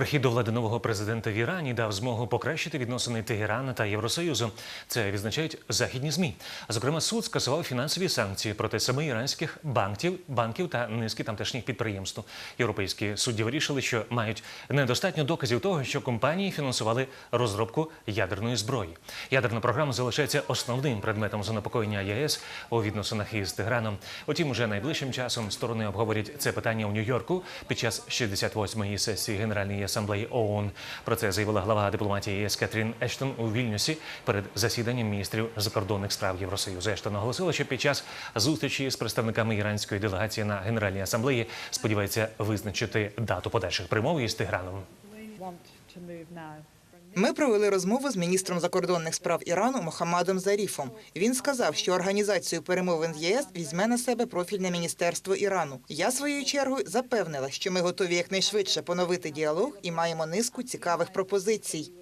Прихід до влади нового президента в Ірані дав змогу покращити відносини Тегерана та Євросоюзу. Це відзначають західні змі. Зокрема, суд скасував фінансові санкції проти семи іранських банків, банків та низки тамтешніх підприємств. Європейські судді вирішили, що мають недостатньо доказів того, що компанії фінансували розробку ядерної зброї. Ядерна програма залишається основним предметом занепокоєння ЄС у відносинах із Теграном. Утім, уже найближчим часом сторони обговорять це питання у Нью-Йорку під час 68-ї сесії Генеральної асамблеї ООН. Про це заявила глава дипломатії ЄС Катрін Ештон у Вільнюсі перед засіданням міністрів закордонних справ Євросоюзу. Ештон наголосила, що під час зустрічі з представниками іранської делегації на Генеральній асамблеї сподівається визначити дату подальших примов із Теграном. Ми провели розмову з міністром закордонних справ Ірану Мохаммадом Заріфом. Він сказав, що організацію перемовин з ЄС візьме на себе профільне міністерство Ірану. Я своєю чергою запевнила, що ми готові якнайшвидше поновити діалог і маємо низку цікавих пропозицій.